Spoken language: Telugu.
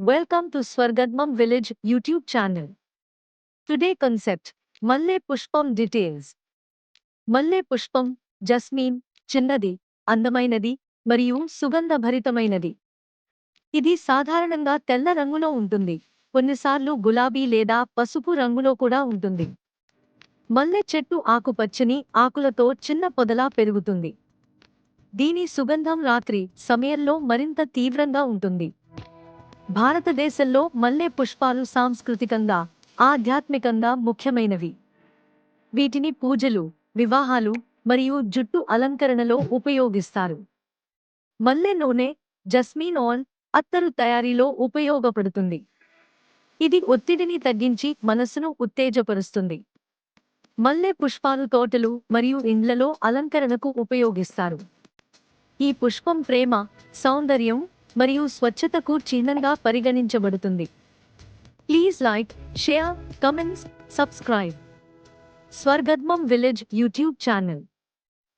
Welcome to Swargadmam Village YouTube channel. Today concept మల్లె పుష్పం డీటెయిల్స్ మల్లె పుష్పం జస్మీన్ చిన్నది అందమైనది మరియు సుగంధభరితమైనది ఇది సాధారణంగా తెల్ల రంగులో ఉంటుంది. కొన్నిసార్లు గులాబీ లేదా పసుపు రంగులో కూడా ఉంటుంది. మల్లె చెట్టు ఆకుపచ్చని ఆకులతో చిన్న పొదలా పెరుగుతుంది. దీని సుగంధం రాత్రి సమయంలో మరింత తీవ్రంగా ఉంటుంది. భారతదేశంలో మల్లె పుష్పాలు సాంస్కృతికంగా ఆధ్యాత్మికంగా ముఖ్యమైనవి. వీటిని పూజలు వివాహాలు మరియు జుట్టు అలంకరణలో ఉపయోగిస్తారు. మల్లె నూనె జస్మిన్ ఆన్ అత్తరు తయారీలో ఉపయోగపడుతుంది. ఇది ఒత్తిడిని తగ్గించి మనసును ఉత్తేజపరుస్తుంది. మల్లె పుష్పాలు తోటలు మరియు ఇండ్లలో అలంకరణకు ఉపయోగిస్తారు. ఈ పుష్పం ప్రేమ సౌందర్యం మరియు స్వచ్ఛతకు చిహ్నంగా పరిగణించబడుతుంది. Please like share comments subscribe స్వర్గద్మం village YouTube channel.